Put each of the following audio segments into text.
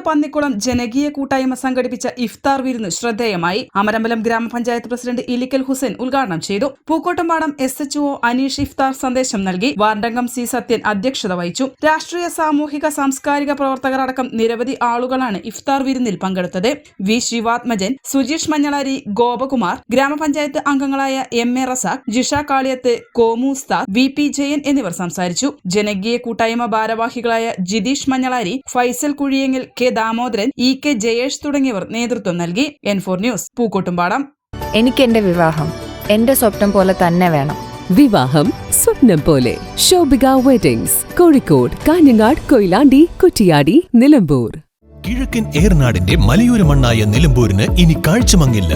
Chulliyode Pannikulam ജനകീയ കൂട്ടായ്മ സംഘടിപ്പിച്ച ഇഫ്താർ വിരുന്ന് ശ്രദ്ധേയമായി. അമരമ്പലം ഗ്രാമപഞ്ചായത്ത് പ്രസിഡന്റ് ഇലിക്കൽ ഹുസൈൻ ഉദ്ഘാടനം ചെയ്തു. Pookkottumpadam S H O Aneesh ഇഫ്താർ സന്ദേശം നൽകി. വാർഡംഗം സി സത്യൻ അധ്യക്ഷത വഹിച്ചു. രാഷ്ട്രീയ സാമൂഹിക സാംസ്കാരിക പ്രവർത്തകർ അടക്കം നിരവധി ആളുകളാണ് ഇഫ്താർ വിരുന്നിൽ പങ്കെടുത്തത്. വി ശ്രീവാത്മജൻ സുജീഷ് മഞ്ഞളാരി ഗോപകുമാർ ഗ്രാമപഞ്ചായത്ത് അംഗങ്ങളായ M A Razak Jisha Kaliyath Komu V P Jayan എന്നിവർ സംസാരിച്ചു. ജനകീയ കൂട്ടായ്മ ഭാരവാഹികളായ Jitheesh Manjalari Faisal കുഴിയെങ്കിൽ K Damodaran E K Jayesh തുടങ്ങിയവർ നേതൃത്വം നൽകി. N four news Pookkottumpadam. എനിക്ക് എന്റെ വിവാഹം എന്റെ സ്വപ്നം പോലെ തന്നെ വേണം. വിവാഹം സ്വപ്നം പോലെ. ശോഭിക വെഡിങ്സ് കോഴിക്കോട് കാഞ്ഞങ്ങാട് കൊയിലാണ്ടി കുറ്റിയാടി നിലമ്പൂർ. കിഴക്കൻ ഏർനാടിന്റെ മലയോര മണ്ണായ നിലമ്പൂരിന് ഇനി കാഴ്ചമങ്ങില്ല.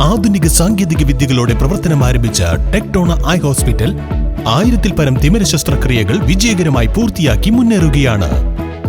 ആധുനിക സാങ്കേതിക വിദ്യകളോടെ പ്രവർത്തനം ആരംഭിച്ച ടെക്ടോണ ഐ ഹോസ്പിറ്റൽ ആയിരത്തിൽ പരം തിമിര ശസ്ത്രക്രിയകൾ വിജയകരമായി പൂർത്തിയാക്കി മുന്നേറുകയാണ്.